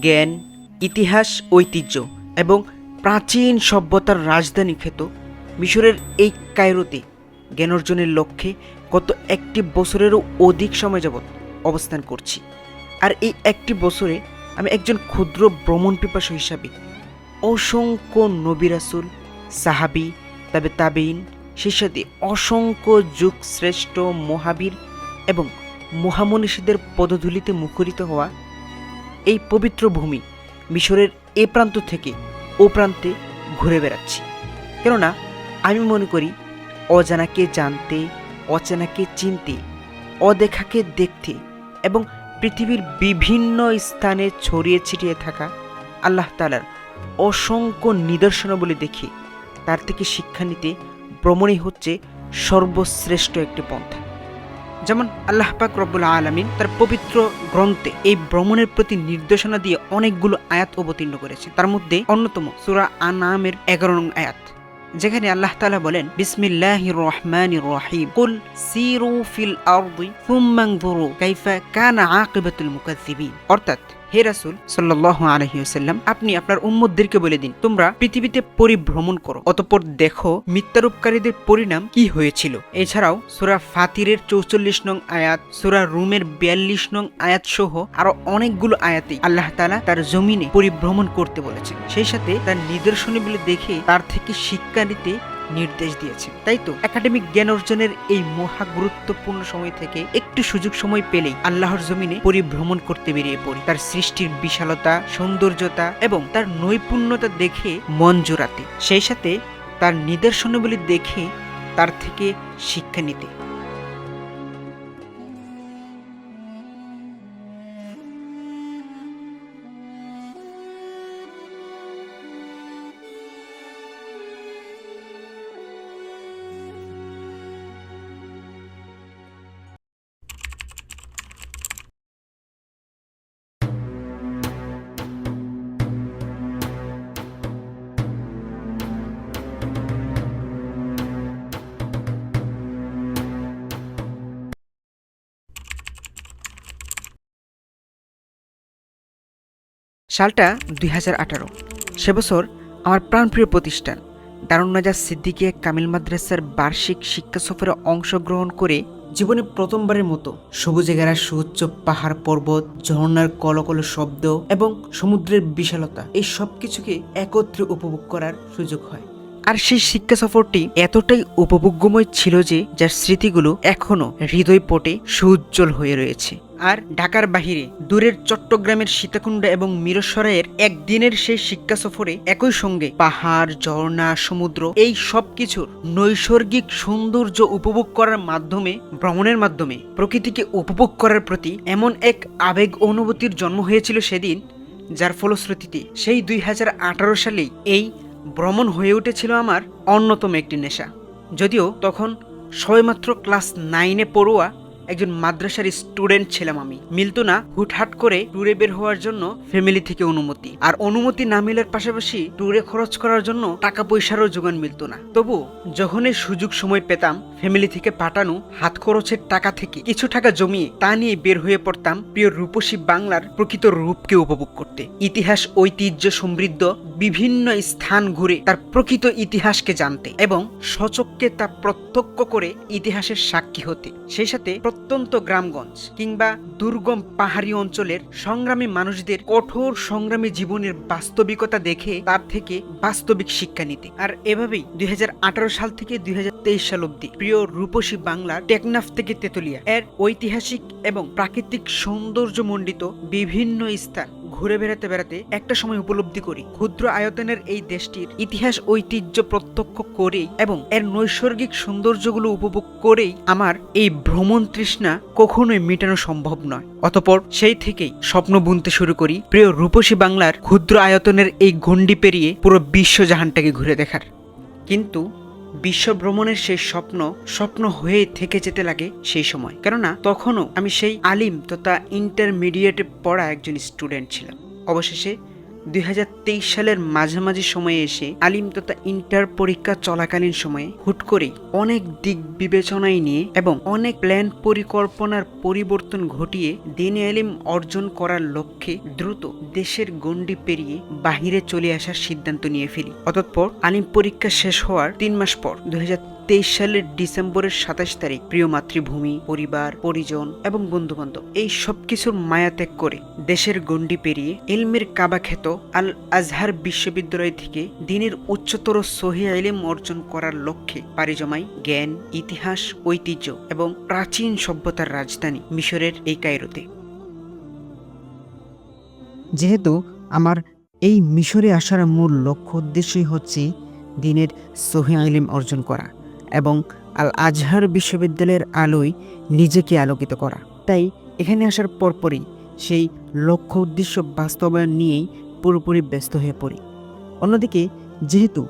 জ্ঞান, ইতিহাস, ঐতিহ্য এবং প্রাচীন সভ্যতার রাজধানী খ্যাত মিশরের এই কায়রোতে জ্ঞান অর্জনের লক্ষ্যে গত একটি বছরেরও অধিক সময় যাবৎ অবস্থান করছি। আর এই একটি বছরে আমি একজন ক্ষুদ্র ভ্রমণ পিপাসু হিসাবে অসংখ্য নবিরাসুল সাহাবি, তবে তাবেইন সেই সাথে অসংখ্য যুগ শ্রেষ্ঠ মহাবীর এবং মহামনীষীদের পদধূলিতে মুখরিত হওয়া এই পবিত্র ভূমি মিশরের এ প্রান্ত থেকে ও প্রান্তে ঘুরে বেড়াচ্ছি। কেননা আমি মনে করি, অজানাকে জানতে, অচেনাকে চিনতে, অদেখাকে দেখতে এবং পৃথিবীর বিভিন্ন স্থানে ছড়িয়ে ছিটিয়ে থাকা আল্লাহ তালার অসংখ্য নিদর্শনাবলী দেখে তার থেকে শিক্ষা নিতে ভ্রমণই হচ্ছে সর্বশ্রেষ্ঠ একটি পন্থা। যেমন আল্লাহ পাক রব্বুল আলমিন তার পবিত্র গ্রন্থে এই ভ্রমণের প্রতি নির্দেশনা দিয়ে অনেকগুলো আয়াত অবতীর্ণ করেছে। তার মধ্যে অন্যতম সুরা আনামের এগারো নং আয়াত, যেখানে আল্লাহ তালা বলেন, বিসমিল্লাহির রহমানির রহিম। কুল সিরু ফিল আরদি আনজুরু কাইফা কানা আকিবাতুল মুকাজ্জিবিন অর্থাৎ হে রাসূল সাল্লাল্লাহু আলাইহি ওয়াসাল্লাম, আপনি আপনার উম্মতদেরকে বলে দিন, তোমরা পৃথিবীতে পরিভ্রমণ করো। অতঃপর দেখো মিথ্যারূপকারীদের পরিণাম কি হয়েছিল। এছাড়াও সূরা ফাতিরের চৌচল্লিশ নং আয়াত, সূরা রুমের বিয়াল্লিশ নং আয়াত সহ আরও অনেকগুলো আয়াতে আল্লাহ তালা তার জমিনে পরিভ্রমণ করতে বলেছেন। সেই সাথে তার নিদর্শনগুলো দেখে তার থেকে শিক্ষা নিতে নির্দেশ দিয়েছে, তাই তো? একাডেমিক জ্ঞান অর্জনের এই মহা গুরুত্বপূর্ণ সময় থেকে একটু সুযোগ সময় পেলেই আল্লাহর জমিনে পরিভ্রমণ করতে বেরিয়ে পড়ি। তার সৃষ্টির বিশালতা, সৌন্দর্যতা এবং তার নৈপুণ্যতা দেখে মন জোড়াতে সেই সাথে তার নিদর্শনগুলি দেখে তার থেকে শিক্ষা নিতে। সালটা দুই হাজার আঠারো। সে বছর আমার প্রাণপ্রিয় প্রতিষ্ঠান, দারুণনাজার সিদ্দিকিয়া কামিল মাদ্রাসার বার্ষিক শিক্ষা সফরে অংশগ্রহণ করে জীবনে প্রথমবারের মতো সবুজে ঘেরা সুউচ্চ পাহাড় পর্বত, ঝর্ণার কলকল শব্দ এবং সমুদ্রের বিশালতা, এই সব কিছুকে একত্রে উপভোগ করার সুযোগ হয়। আর সেই শিক্ষা সফরটি এতটাই উপভোগ্যময় ছিল যে, যার স্মৃতিগুলো এখনও হৃদয় পটে হয়ে রয়েছে। আর ঢাকার বাহিরে, দূরের চট্টগ্রামের সীতাকুণ্ড এবং মিরসরাইয়ের একদিনের সেই শিক্ষা সফরে একই সঙ্গে পাহাড়, ঝর্ণা, সমুদ্র, এই সব কিছুর নৈসর্গিক সৌন্দর্য উপভোগ করার মাধ্যমে, ভ্রমণের মাধ্যমে প্রকৃতিকে উপভোগ করার প্রতি এমন এক আবেগ অনুভূতির জন্ম হয়েছিল সেদিন, যার ফলশ্রুতিতে সেই দুই হাজার আঠারো সালেই এই ভ্রমণ হয়ে উঠেছিল আমার অন্যতম একটি নেশা যদিও তখন সবেমাত্র ক্লাস নাইনে পড়ুয়া একজন মাদ্রাসার স্টুডেন্ট ছিলাম আমি। মিলতো না হুটহাট করে ট্যুরে বের হওয়ার জন্য ফ্যামিলি থেকে অনুমতি। আর অনুমতি না মিলার পাশাপাশি ট্যুরে খরচ করার জন্য টাকা পয়সারও যোগান মিলতো না তবু যখনই সুযোগ সময় পেতাম, ফ্যামিলি থেকে পাঠানো হাত খরচের টাকা থেকে কিছু টাকা জমিয়ে তা নিয়ে বের হয়ে পড়তাম প্রিয় রূপসী বাংলার প্রকৃত রূপকে উপভোগ করতে। ইতিহাস, ঐতিহ্য সমৃদ্ধ বিভিন্ন স্থান ঘুরে তার প্রকৃত ইতিহাসকে জানতে এবং সচককে তা প্রত্যক্ষ করে ইতিহাসের সাক্ষী হতে। সেই সাথে প্রত্যন্ত গ্রামগঞ্জ কিংবা দুর্গম পাহাড়ি অঞ্চলের সংগ্রামী মানুষদের কঠোর সংগ্রামী জীবনের বাস্তবিকতা দেখে তার থেকে বাস্তবিক শিক্ষা নিতে। আর এভাবেই দুই হাজার আঠারো সাল থেকে দুই হাজার তেইশ সাল অব্দি প্রিয় রূপসী বাংলার টেকনাফ থেকে তেতুলিয়া, এর ঐতিহাসিক এবং প্রাকৃতিক সৌন্দর্যমণ্ডিত বিভিন্ন স্থান ঘুরে বেড়াতে বেড়াতে একটা সময় উপলব্ধি করি, ক্ষুদ্র আয়তনের এই দেশটির ইতিহাস ঐতিহ্য প্রত্যক্ষ করেই এবং এর নৈসর্গিক সৌন্দর্যগুলো উপভোগ করেই আমার এই ভ্রমণ তৃষ্ণা কখনোই মেটানো সম্ভব নয়। অতপর সেই থেকেই স্বপ্ন বুনতে শুরু করি, প্রিয় রূপসী বাংলার ক্ষুদ্র আয়তনের এই গণ্ডি পেরিয়ে পুরো বিশ্বজাহানটাকে ঘুরে দেখার। কিন্তু বিশ্ব ভ্রমণের সেই স্বপ্ন স্বপ্ন হয়ে থেকে যেতে লাগে সেই সময়। কেননা, তখনও আমি সেই আলিম তথা ইন্টারমিডিয়েটে পড়া একজন স্টুডেন্ট ছিলাম। অবশেষে দুই সালের মাঝামাঝি সময়ে এসে আলিম তথা ইন্টার পরীক্ষা চলাকালীন সময়ে হুট করেই অনেক দিক বিবেচনায় নিয়ে এবং অনেক প্ল্যান পরিকল্পনার পরিবর্তন ঘটিয়ে দিন আলিম অর্জন করার লক্ষ্যে দ্রুত দেশের গণ্ডি পেরিয়ে বাহিরে চলে আসার সিদ্ধান্ত নিয়ে ফেলি। অতঃপর আলিম পরীক্ষা শেষ হওয়ার তিন মাস পর দুই হাজার তেইশ সালের ডিসেম্বরের সাতাশ তারিখ প্রিয় মাতৃভূমি, পরিবার, পরিজন এবং বন্ধুবান্ধব, এই সব কিছুর মায়া ত্যাগ করে দেশের গণ্ডি পেরিয়ে এলমের কাবা খ্যাত আল আজহার বিশ্ববিদ্যালয় থেকে দিনের উচ্চতর সহি আইলেম অর্জন করার লক্ষ্যে পাড়ি জ্ঞান, ইতিহাস, ঐতিহ্য এবং প্রাচীন সভ্যতার রাজধানী মিশরের এই কায়রোতে। যেহেতু আমার এই মিশরে আসার মূল লক্ষ্য উদ্দেশ্যই হচ্ছে দিনের সহি আইলেম অর্জন করা এবং আল আজহার বিশ্ববিদ্যালয়ের আলোয় নিজেকে আলোকিত করা। তাই এখানে আসার পরপরই সেই লক্ষ্য উদ্দেশ্য বাস্তবায়ন নিয়েই পুরোপুরি ব্যস্ত হয়ে পড়ি। অন্যদিকে যেহেতু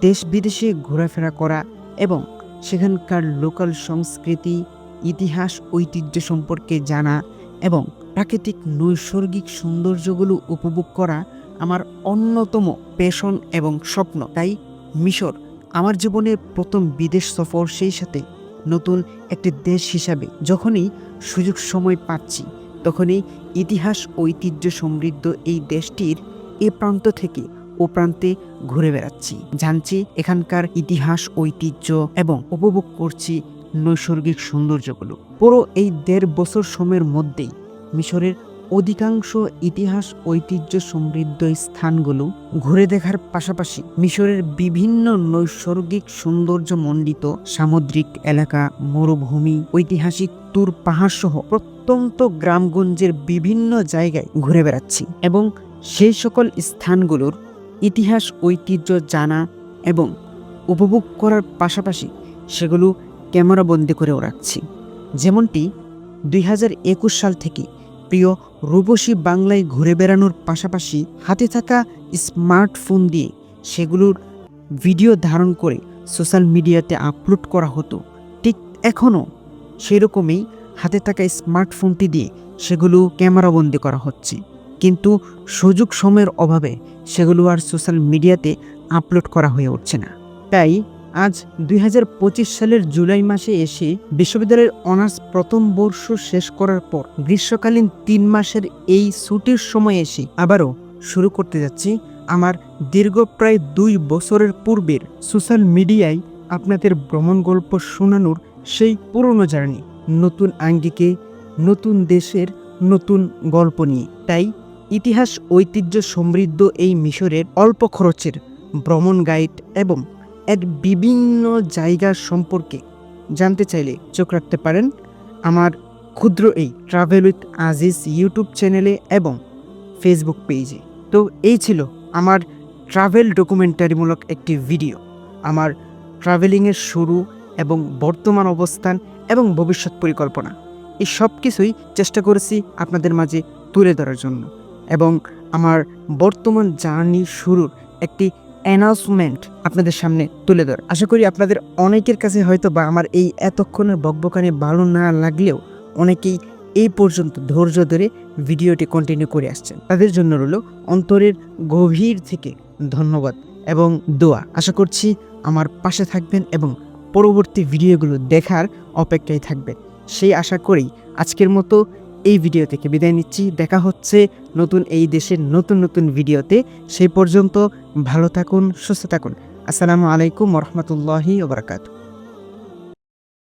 দেশ বিদেশে ঘোরাফেরা করা এবং সেখানকার লোকাল সংস্কৃতি, ইতিহাস, ঐতিহ্য সম্পর্কে জানা এবং প্রাকৃতিক নৈসর্গিক সৌন্দর্যগুলো উপভোগ করা আমার অন্যতম পেশন এবং স্বপ্ন। তাই মিশর আমার জীবনের প্রথম বিদেশ সফর সেই সাথে নতুন একটি দেশ হিসাবে যখনই সুযোগ সময় পাচ্ছি, তখনই ইতিহাস, ঐতিহ্য সমৃদ্ধ এই দেশটির এ প্রান্ত থেকে ও প্রান্তে ঘুরে বেড়াচ্ছি। জানছি এখানকার ইতিহাস, ঐতিহ্য এবং উপভোগ করছি নৈসর্গিক সৌন্দর্যগুলো। পুরো এই দেড় বছর সময়ের মধ্যেই মিশরের অধিকাংশ ইতিহাস ঐতিহ্য সমৃদ্ধ স্থানগুলো ঘুরে দেখার পাশাপাশি মিশরের বিভিন্ন নৈসর্গিক সৌন্দর্য মণ্ডিত সামুদ্রিক এলাকা, মরুভূমি, ঐতিহাসিক তুর পাহাড় সহ প্রত্যন্ত গ্রামগঞ্জের বিভিন্ন জায়গায় ঘুরে বেড়াচ্ছি এবং সেই সকল স্থানগুলোর ইতিহাস ঐতিহ্য জানা এবং উপভোগ করার পাশাপাশি সেগুলো ক্যামেরাবন্দি করেও রাখছি। যেমনটি দুই হাজার একুশ সাল থেকে প্রিয় রূপসী বাংলায় ঘুরে বেড়ানোর পাশাপাশি হাতে থাকা স্মার্টফোন দিয়ে সেগুলোর ভিডিও ধারণ করে সোশ্যাল মিডিয়াতে আপলোড করা হতো। ঠিক এখনও সেরকমই হাতে থাকা স্মার্টফোনটি দিয়ে সেগুলো ক্যামেরাবন্দি করা হচ্ছে। কিন্তু সুযোগ সময়ের অভাবে সেগুলো আর সোশ্যাল মিডিয়াতে আপলোড করা হয়ে উঠছে না। তাই আজ দুই হাজার পঁচিশ সালের জুলাই মাসে এসে বিশ্ববিদ্যালয়ের অনার্স প্রথম বর্ষ শেষ করার পর গ্রীষ্মকালীন তিন মাসের এই ছুটির সময় এসে আবারও শুরু করতে যাচ্ছি আমার দীর্ঘ প্রায় দুই বছরের পূর্বের সোশ্যাল মিডিয়ায় আপনাদের ভ্রমণ গল্প শোনানোর সেই পুরনো জার্নি, নতুন আঙ্গিকে, নতুন দেশের নতুন গল্প নিয়ে। তাই ইতিহাস, ঐতিহ্য সমৃদ্ধ এই মিশরের অল্প খরচের ভ্রমণ গাইড এবং এর বিভিন্ন জায়গা সম্পর্কে জানতে চাইলে চোখ রাখতে পারেন আমার ক্ষুদ্র এই ট্রাভেল উইথ আজিজ ইউটিউব চ্যানেলে এবং ফেসবুক পেজে তো এই ছিল আমার ট্রাভেল ডকুমেন্টারিমূলক একটি ভিডিও আমার ট্রাভেলিংয়ের শুরু এবং বর্তমান অবস্থান এবং ভবিষ্যৎ পরিকল্পনা। এই সব কিছুই চেষ্টা করেছি আপনাদের মাঝে তুলে ধরার জন্য। এবং আমার বর্তমান জার্নি শুরুর একটি অ্যানাউন্সমেন্ট আপনাদের সামনে তুলে ধর। আশা করি আপনাদের অনেকের কাছে হয়তো বা আমার এই এতক্ষণের বকবকানি ভালো না লাগলেও অনেকেই এই পর্যন্ত ধৈর্য ধরে ভিডিওটি কন্টিনিউ করে আসছেন। তাদের জন্য রইল অন্তরের গভীর থেকে ধন্যবাদ এবং দোয়া। আশা করছি আমার পাশে থাকবেন এবং পরবর্তী ভিডিওগুলো দেখার অপেক্ষায় থাকবেন। সেই আশা করেই আজকের মতো এই ভিডিও থেকে বিদায় নিচ্ছি। দেখা হচ্ছে নতুন এই দেশের নতুন নতুন ভিডিওতে সেই পর্যন্ত ভালো থাকুন, সুস্থ থাকুন। আসসালামু আলাইকুম রহমতুল্লাহি ওবরাকাতু